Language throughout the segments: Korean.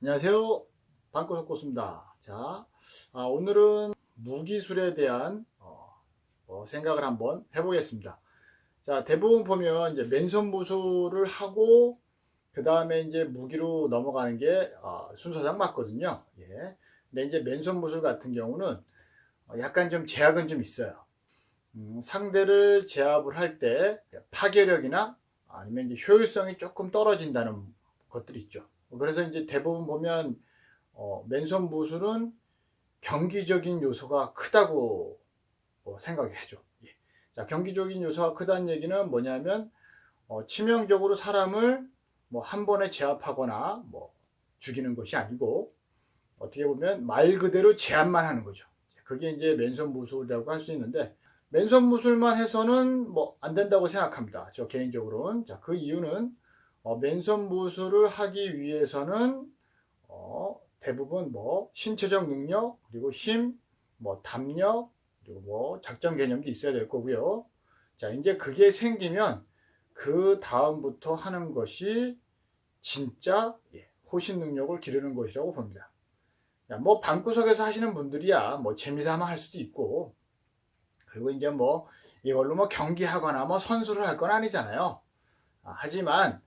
안녕하세요. 방구석고수입니다. 자, 아, 오늘은 무기술에 대한 어, 어, 생각을 한번 해보겠습니다. 자, 대부분 보면 이제 맨손 무술을 하고 그 다음에 이제 무기로 넘어가는 게 어, 순서상 맞거든요. 예. 근데 이제 맨손 무술 같은 경우는 어, 약간 좀 제약은 좀 있어요. 음, 상대를 제압을 할 때 파괴력이나 아니면 이제 효율성이 조금 떨어진다는 것들이 있죠. 그래서 이제 대부분 보면 어, 맨손 무술은 경기적인 요소가 크다고 어, 생각해죠. 예. 자, 경기적인 요소가 크다는 얘기는 뭐냐면 어, 치명적으로 사람을 뭐 한 번에 제압하거나 뭐 죽이는 것이 아니고 어떻게 보면 말 그대로 제압만 하는 거죠. 그게 이제 맨손 무술이라고 할 수 있는데 맨손 무술만 해서는 뭐 안 된다고 생각합니다. 저 개인적으로는 자, 그 이유는 어, 맨손 무술을 하기 위해서는 어, 대부분 뭐 신체적 능력 그리고 힘, 뭐 담력 그리고 뭐 작전 개념도 있어야 될 거고요. 자 이제 그게 생기면 그 다음부터 하는 것이 진짜 예, 호신 능력을 기르는 것이라고 봅니다. 야, 뭐 방구석에서 하시는 분들이야 뭐 재미삼아 할 수도 있고 그리고 이제 뭐 이걸로 뭐 경기하거나 뭐 선수를 할 건 아니잖아요. 아, 하지만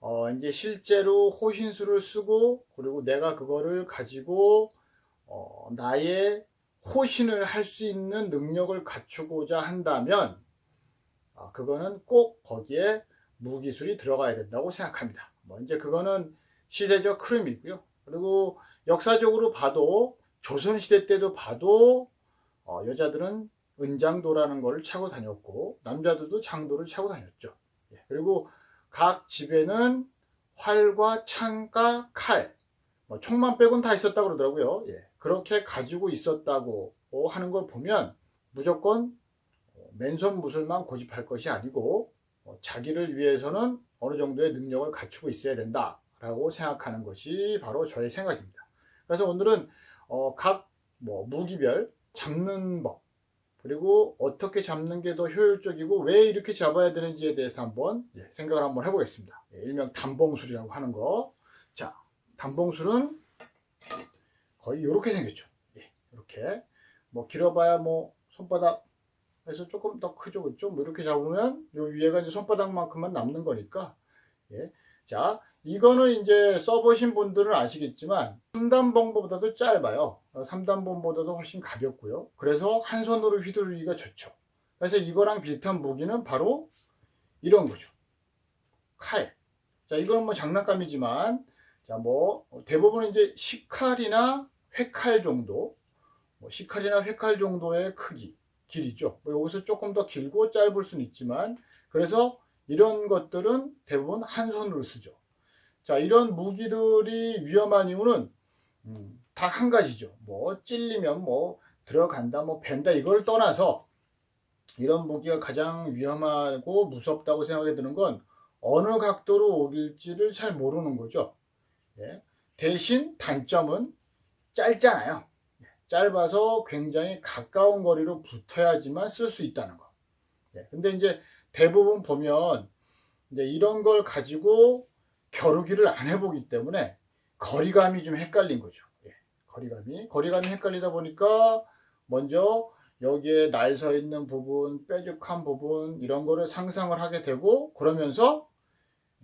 어, 이제 실제로 호신술을 쓰고, 그리고 내가 그거를 가지고, 어, 나의 호신을 할 수 있는 능력을 갖추고자 한다면, 아, 그거는 꼭 거기에 무기술이 들어가야 된다고 생각합니다. 뭐, 이제 그거는 시대적 흐름이고요. 그리고 역사적으로 봐도, 조선시대 때도 봐도, 어, 여자들은 은장도라는 걸 차고 다녔고, 남자들도 장도를 차고 다녔죠. 예, 그리고 각 집에는 활과 창과 칼, 뭐 총만 빼곤 다 있었다고 그러더라고요. 예, 그렇게 가지고 있었다고 하는 걸 보면 무조건 맨손 무술만 고집할 것이 아니고 어, 자기를 위해서는 어느 정도의 능력을 갖추고 있어야 된다라고 생각하는 것이 바로 저의 생각입니다. 그래서 오늘은 어, 각 뭐 무기별 잡는 법 그리고 어떻게 잡는 게 더 효율적이고 왜 이렇게 잡아야 되는지에 대해서 한번 예, 생각을 한번 해보겠습니다. 예, 일명 단봉술이라고 하는 거. 자, 단봉술은 거의 이렇게 생겼죠. 예, 이렇게 뭐 길어봐야 뭐 손바닥 에서 조금 더 크죠, 그렇죠? 뭐 이렇게 잡으면 요 위에가 이제 손바닥만큼만 남는 거니까. 예, 자, 이거는 이제 써보신 분들은 아시겠지만 3단봉보다도 짧아요. 3단봉보다도 훨씬 가볍고요. 그래서 한 손으로 휘두르기가 좋죠. 그래서 이거랑 비슷한 무기는 바로 이런 거죠. 칼. 자, 이거는 뭐 장난감이지만 자, 뭐 대부분 이제 식칼이나 회칼 정도, 뭐 식칼이나 회칼 정도의 크기, 길이죠. 뭐 여기서 조금 더 길고 짧을 수는 있지만 그래서 이런 것들은 대부분 한 손으로 쓰죠. 자, 이런 무기들이 위험한 이유는 음, 다한 가지죠. 뭐 찔리면 뭐 들어간다, 뭐 벤다 이걸 떠나서 이런 무기가 가장 위험하고 무섭다고 생각이 드는 건 어느 각도로 오길지를 잘 모르는 거죠. 예. 대신 단점은 짧잖아요. 예. 짧아서 굉장히 가까운 거리로 붙어야지만 쓸 수 있다는 거. 예. 근데 이제 대부분 보면 이제 이런 걸 가지고 겨루기를 안 해보기 때문에 거리감이 좀 헷갈린 거죠. 예, 거리감이 거리감이 헷갈리다 보니까 먼저 여기에 날 서 있는 부분, 뾰족한 부분 이런 거를 상상을 하게 되고 그러면서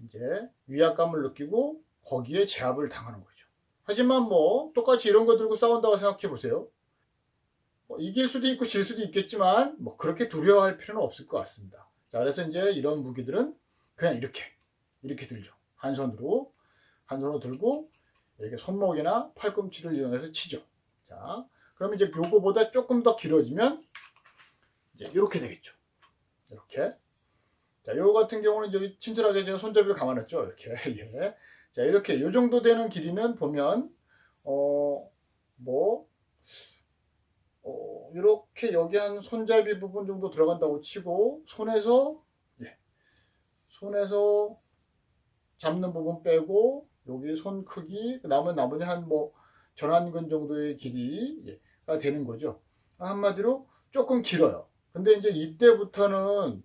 이제 위압감을 느끼고 거기에 제압을 당하는 거죠. 하지만 뭐 똑같이 이런 거 들고 싸운다고 생각해 보세요. 뭐 이길 수도 있고 질 수도 있겠지만 뭐 그렇게 두려워할 필요는 없을 것 같습니다. 자, 그래서 이제 이런 무기들은 그냥 이렇게 이렇게 들죠. 한 손으로 한 손으로 들고 이렇게 손목이나 팔꿈치를 이용해서 치죠. 자, 그럼 이제 요거보다 조금 더 길어지면 이제 이렇게 되겠죠. 이렇게. 자, 요거 같은 경우는 이제 친절하게 제가 손잡이를 감아놨죠. 이렇게. 예. 자, 이렇게 요 정도 되는 길이는 보면 어 뭐 어, 이렇게 여기 한 손잡이 부분 정도 들어간다고 치고 손에서 예. 손에서 잡는 부분 빼고 여기 손 크기 남은 나머지 한 뭐 전완근 정도의 길이가 되는 거죠. 한마디로 조금 길어요. 근데 이제 이때부터는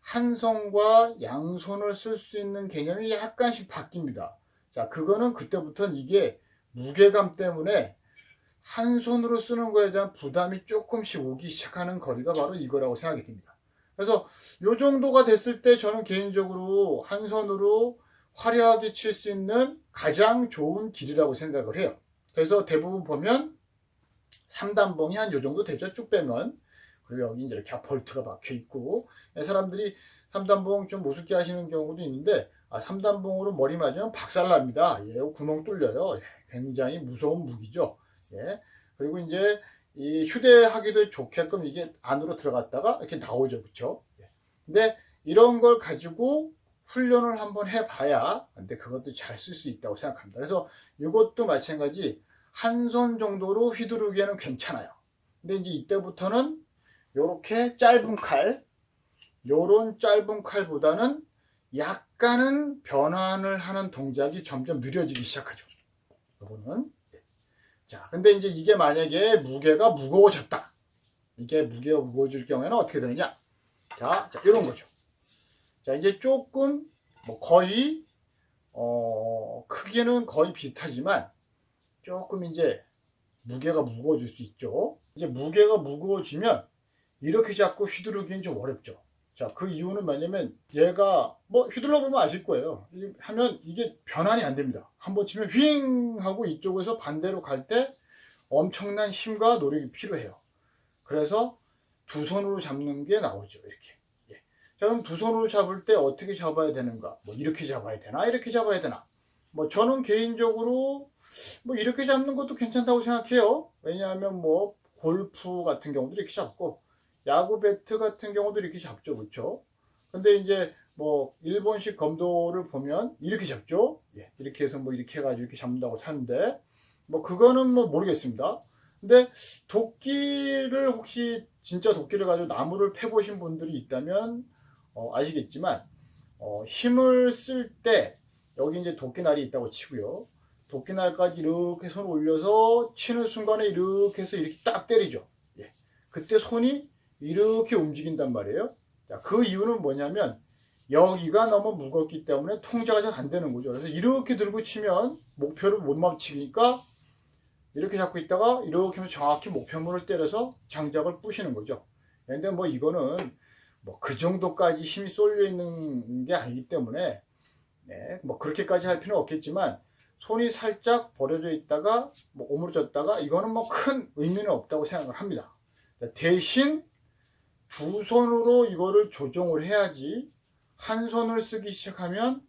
한 손과 양손을 쓸 수 있는 개념이 약간씩 바뀝니다. 자, 그거는 그때부터는 이게 무게감 때문에 한 손으로 쓰는 거에 대한 부담이 조금씩 오기 시작하는 거리가 바로 이거라고 생각이 듭니다. 그래서 요 정도가 됐을 때 저는 개인적으로 한 손으로 화려하게 칠 수 있는 가장 좋은 길이라고 생각을 해요. 그래서 대부분 보면 3단봉이 한 요 정도 되죠. 쭉 빼면. 그리고 여기 이제 이렇게 볼트가 박혀 있고 사람들이 3단봉 좀 우습게 하시는 경우도 있는데 아, 3단봉으로 머리 맞으면 박살납니다. 예, 구멍 뚫려요. 예, 굉장히 무서운 무기죠. 예. 그리고 이제 이 휴대하기도 좋게끔 이게 안으로 들어갔다가 이렇게 나오죠. 그쵸? 예. 근데 이런 걸 가지고 훈련을 한번 해봐야 근데 그것도 잘 쓸 수 있다고 생각합니다. 그래서 이것도 마찬가지 한 손 정도로 휘두르기에는 괜찮아요. 근데 이제 이때부터는 요렇게 짧은 칼, 요런 짧은 칼보다는 약 간은 변환을 하는 동작이 점점 느려지기 시작하죠. 요거는. 예. 자, 근데 이제 이게 만약에 무게가 무거워졌다. 이게 무게가 무거워질 경우에는 어떻게 되느냐? 자, 자, 이런 거죠. 자, 이제 조금, 뭐, 거의, 어, 크기는 거의 비슷하지만, 조금 이제, 무게가 무거워질 수 있죠. 이제 무게가 무거워지면, 이렇게 자꾸 휘두르기는 좀 어렵죠. 자, 그 이유는 뭐냐면, 얘가, 뭐, 휘둘러 보면 아실 거예요. 이- 하면 이게 변환이 안 됩니다. 한번 치면 휘잉 하고 이쪽에서 반대로 갈 때 엄청난 힘과 노력이 필요해요. 그래서 두 손으로 잡는 게 나오죠. 이렇게. 예. 자, 그럼 두 손으로 잡을 때 어떻게 잡아야 되는가? 뭐 이렇게 잡아야 되나? 이렇게 잡아야 되나? 뭐 저는 개인적으로 뭐 이렇게 잡는 것도 괜찮다고 생각해요. 왜냐하면 뭐 골프 같은 경우도 이렇게 잡고 야구 배트 같은 경우도 이렇게 잡죠. 그렇죠? 근데 이제 뭐 일본식 검도를 보면 이렇게 잡죠. 예. 이렇게 해서 뭐 이렇게 해 가지고 이렇게 잡는다고 하는데 뭐 그거는 뭐 모르겠습니다. 근데 도끼를 혹시 진짜 도끼를 가지고 나무를 패 보신 분들이 있다면 어, 아시겠지만 어, 힘을 쓸 때 여기 이제 도끼날이 있다고 치고요. 도끼날까지 이렇게 손을 올려서 치는 순간에 이렇게 해서 이렇게 딱 때리죠. 예. 그때 손이 이렇게 움직인단 말이에요. 자, 그 이유는 뭐냐면 여기가 너무 무겁기 때문에 통제가 잘 안 되는 거죠. 그래서 이렇게 들고 치면 목표를 못 맞추니까 이렇게 잡고 있다가 이렇게 하면 정확히 목표물을 때려서 장작을 부시는 거죠. 근데 뭐 이거는 뭐 그 정도까지 힘이 쏠려 있는 게 아니기 때문에 네, 뭐 그렇게까지 할 필요는 없겠지만 손이 살짝 버려져 있다가 뭐 오므려졌다가 이거는 뭐 큰 의미는 없다고 생각을 합니다. 대신 두 손으로 이거를 조정을 해야지 한 손을 쓰기 시작하면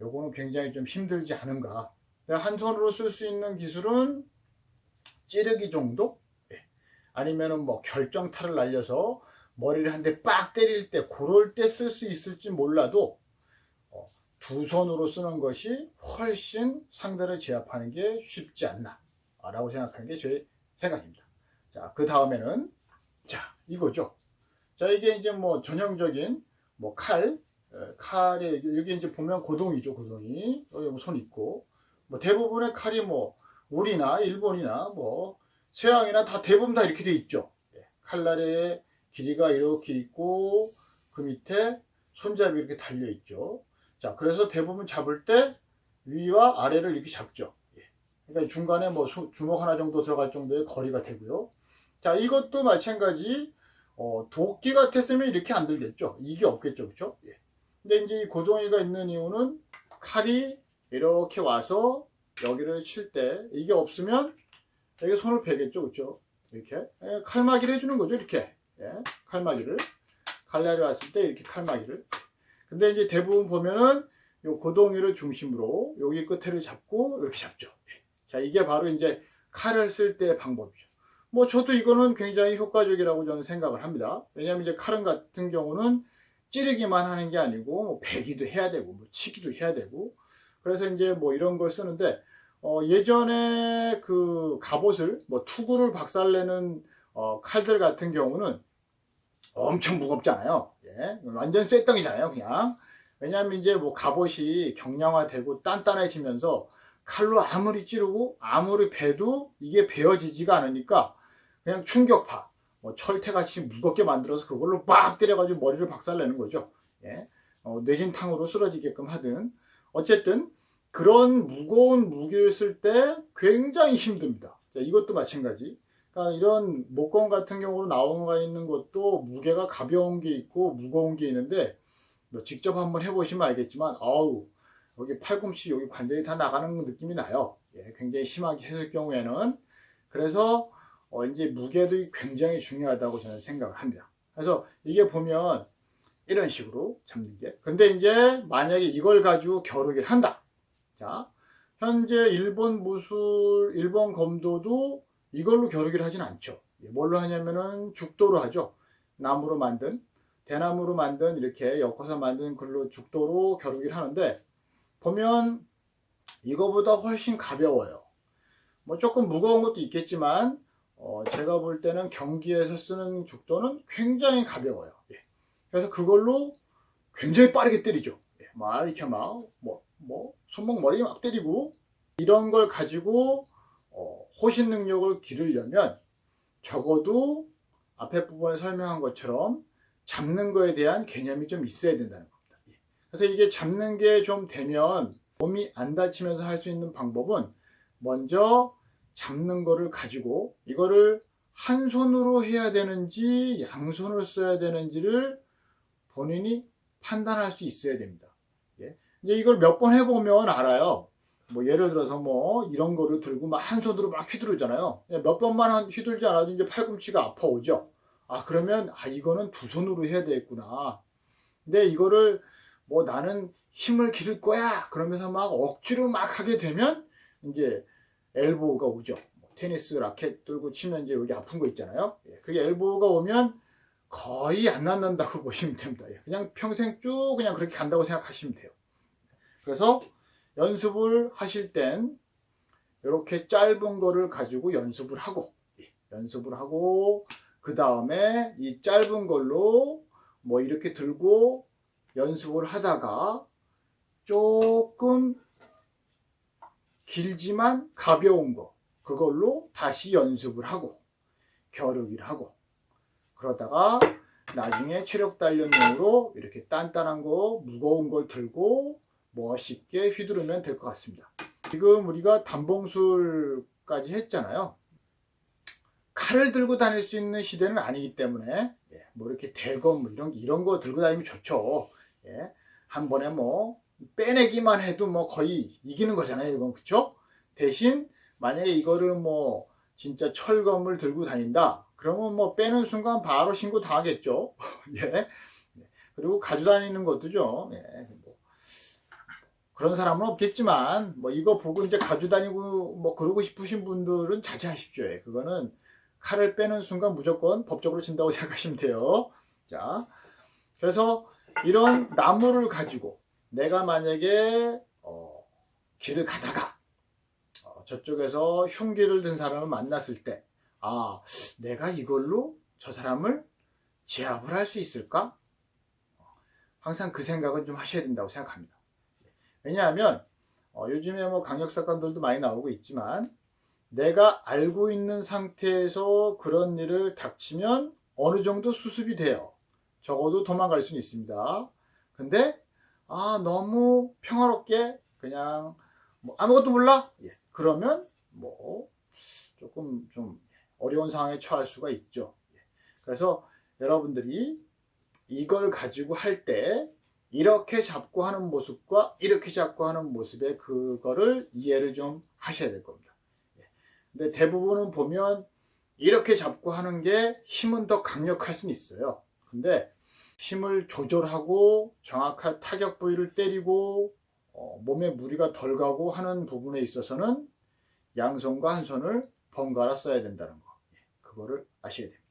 요거는 굉장히 좀 힘들지 않은가. 한 손으로 쓸 수 있는 기술은 찌르기 정도? 예. 아니면은 뭐 결정타를 날려서 머리를 한 대 빡 때릴 때 그럴 때 쓸 수 있을지 몰라도 어, 두 손으로 쓰는 것이 훨씬 상대를 제압하는 게 쉽지 않나 라고 생각하는 게 제 생각입니다. 자, 그 다음에는 자, 이거죠. 자, 이게 이제 뭐 전형적인 뭐 칼, 에, 칼에 여기 이제 보면 고동이죠, 고동이. 여기 뭐손 있고 뭐 대부분의 칼이 뭐 우리나 일본이나 뭐 서양이나 다 대부분 다 이렇게 돼 있죠. 예, 칼날의 길이가 이렇게 있고 그 밑에 손잡이 이렇게 달려 있죠. 자, 그래서 대부분 잡을 때 위와 아래를 이렇게 잡죠. 예. 그러니까 중간에 뭐 수- 주먹 하나 정도 들어갈 정도의 거리가 되고요. 자, 이것도 마찬가지 어, 도끼 같았으면 이렇게 안 들겠죠. 이게 없겠죠, 그렇죠? 예. 근데 이제 이 고동이가 있는 이유는 칼이 이렇게 와서 여기를 칠 때 이게 없으면 여기 손을 베겠죠, 그렇죠? 이렇게 예, 칼마기를 해주는 거죠, 이렇게 예, 칼마기를 칼날이 왔을 때 이렇게 칼마기를. 근데 이제 대부분 보면은 요 고동이를 중심으로 여기 끝에를 잡고 이렇게 잡죠. 예. 자, 이게 바로 이제 칼을 쓸 때의 방법이죠. 뭐 저도 이거는 굉장히 효과적이라고 저는 생각을 합니다. 왜냐하면 이제 칼은 같은 경우는 찌르기만 하는 게 아니고 뭐 베기도 해야 되고 뭐 치기도 해야 되고 그래서 이제 뭐 이런 걸 쓰는데 어, 예전에 그 갑옷을 뭐 투구를 박살내는 어, 칼들 같은 경우는 엄청 무겁잖아요. 예, 완전 쇠덩이잖아요, 그냥. 왜냐하면 이제 뭐 갑옷이 경량화되고 단단해지면서 칼로 아무리 찌르고 아무리 베도 이게 베어지지가 않으니까 그냥 충격파, 뭐 철퇴같이 무겁게 만들어서 그걸로 막 때려가지고 머리를 박살내는 거죠. 예. 어, 뇌진탕으로 쓰러지게끔 하든 어쨌든 그런 무거운 무기를 쓸 때 굉장히 힘듭니다. 자, 이것도 마찬가지. 그러니까 이런 목공 같은 경우로 나와 있는 것도 무게가 가벼운 게 있고 무거운 게 있는데 뭐 직접 한번 해보시면 알겠지만 아우 여기 팔꿈치 여기 관절이 다 나가는 느낌이 나요. 예, 굉장히 심하게 했을 경우에는 그래서 어, 이제 무게도 굉장히 중요하다고 저는 생각을 합니다. 그래서 이게 보면 이런 식으로 잡는 게. 근데 이제 만약에 이걸 가지고 겨루기를 한다. 자, 현재 일본 무술, 일본 검도도 이걸로 겨루기를 하진 않죠. 예, 뭘로 하냐면은 죽도로 하죠. 나무로 만든, 대나무로 만든 이렇게 엮어서 만든 글로 죽도로 겨루기를 하는데 보면 이거보다 훨씬 가벼워요. 뭐 조금 무거운 것도 있겠지만 어, 제가 볼 때는 경기에서 쓰는 죽도는 굉장히 가벼워요. 예. 그래서 그걸로 굉장히 빠르게 때리죠. 예. 막 이렇게 막 뭐 뭐 손목 머리 막 때리고 이런 걸 가지고 어, 호신 능력을 기르려면 적어도 앞에 부분에 설명한 것처럼 잡는 거에 대한 개념이 좀 있어야 된다는 겁니다. 예. 그래서 이게 잡는 게 좀 되면 몸이 안 다치면서 할 수 있는 방법은 먼저 잡는 거를 가지고 이거를 한 손으로 해야 되는지 양손을 써야 되는지를 본인이 판단할 수 있어야 됩니다. 예. 이제 이걸 몇 번 해보면 알아요. 뭐 예를 들어서 뭐 이런 거를 들고 막 한 손으로 막 휘두르잖아요. 예, 몇 번만 휘둘지 않아도 이제 팔꿈치가 아파오죠. 아 그러면 아 이거는 두 손으로 해야 되겠구나. 근데 이거를 뭐 나는 힘을 기를 거야 그러면서 막 억지로 막 하게 되면 이제 엘보가 오죠. 뭐 테니스 라켓 들고 치면 이제 여기 아픈 거 있잖아요. 예, 그게 엘보가 오면 거의 안 낫는다고 보시면 됩니다. 예, 그냥 평생 쭉 그냥 그렇게 간다고 생각하시면 돼요. 그래서 연습을 하실 땐 이렇게 짧은 거를 가지고 연습을 하고 예, 연습을 하고 그 다음에 이 짧은 걸로 뭐 이렇게 들고 연습을 하다가 조금 길지만 가벼운 거 그걸로 다시 연습을 하고 겨루기를 하고 그러다가 나중에 체력 단련용으로 이렇게 단단한 거 무거운 걸 들고 멋있게 휘두르면 될 것 같습니다. 지금 우리가 단봉술까지 했잖아요. 칼을 들고 다닐 수 있는 시대는 아니기 때문에 예, 뭐 이렇게 대검 뭐 이런 이런 거 들고 다니면 좋죠. 예, 한 번에 뭐 빼내기만 해도 뭐 거의 이기는 거잖아요, 이건 그렇죠? 대신 만약에 이거를 뭐 진짜 철검을 들고 다닌다. 그러면 뭐 빼는 순간 바로 신고 당하겠죠. 예. 그리고 가지고 다니는 것도죠. 예. 뭐 그런 사람은 없겠지만 뭐 이거 보고 이제 가지고 다니고 뭐 그러고 싶으신 분들은 자제하십시오. 예. 그거는 칼을 빼는 순간 무조건 법적으로 친다고 생각하시면 돼요. 자, 그래서 이런 나무를 가지고 내가 만약에 어, 길을 가다가 어, 저쪽에서 흉기를 든 사람을 만났을 때, 아, 내가 이걸로 저 사람을 제압을 할 수 있을까? 항상 그 생각은 좀 하셔야 된다고 생각합니다. 왜냐하면 어, 요즘에 뭐 강력 사건들도 많이 나오고 있지만 내가 알고 있는 상태에서 그런 일을 닥치면 어느 정도 수습이 돼요. 적어도 도망갈 수는 있습니다. 근데 아 너무 평화롭게 그냥 뭐 아무것도 몰라? 예. 그러면 뭐 조금 좀 어려운 상황에 처할 수가 있죠. 예. 그래서 여러분들이 이걸 가지고 할 때 이렇게 잡고 하는 모습과 이렇게 잡고 하는 모습의 그거를 이해를 좀 하셔야 될 겁니다. 예. 근데 대부분은 보면 이렇게 잡고 하는 게 힘은 더 강력할 수는 있어요. 근데 힘을 조절하고 정확한 타격 부위를 때리고 어, 몸에 무리가 덜 가고 하는 부분에 있어서는 양손과 한 손을 번갈아 써야 된다는 거. 예, 그거를 아셔야 됩니다.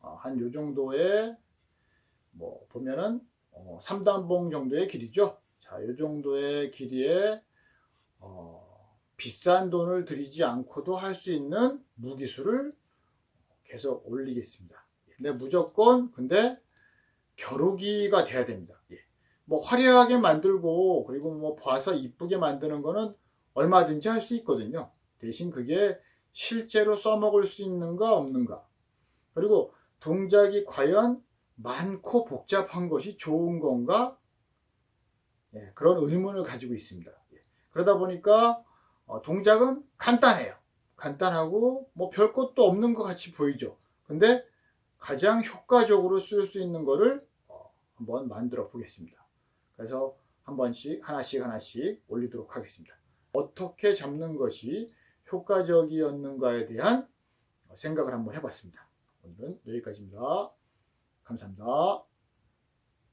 어, 한요 정도의 뭐 보면은 어, 3단봉 정도의 길이죠. 자, 요 정도의 길이에 어, 비싼 돈을 들이지 않고도 할 수 있는 무기수를 계속 올리겠습니다. 근데 무조건 근데 겨루기가 돼야 됩니다. 예. 뭐 화려하게 만들고 그리고 뭐 봐서 이쁘게 만드는 거는 얼마든지 할 수 있거든요. 대신 그게 실제로 써먹을 수 있는가 없는가. 그리고 동작이 과연 많고 복잡한 것이 좋은 건가? 예, 그런 의문을 가지고 있습니다. 예, 그러다 보니까 어, 동작은 간단해요. 간단하고 뭐 별 것도 없는 것 같이 보이죠. 근데 가장 효과적으로 쓸 수 있는 거를 어, 한번 만들어 보겠습니다. 그래서 한 번씩 하나씩 하나씩 올리도록 하겠습니다. 어떻게 잡는 것이 효과적이었는가에 대한 생각을 한번 해봤습니다. 오늘은 여기까지입니다. 감사합니다.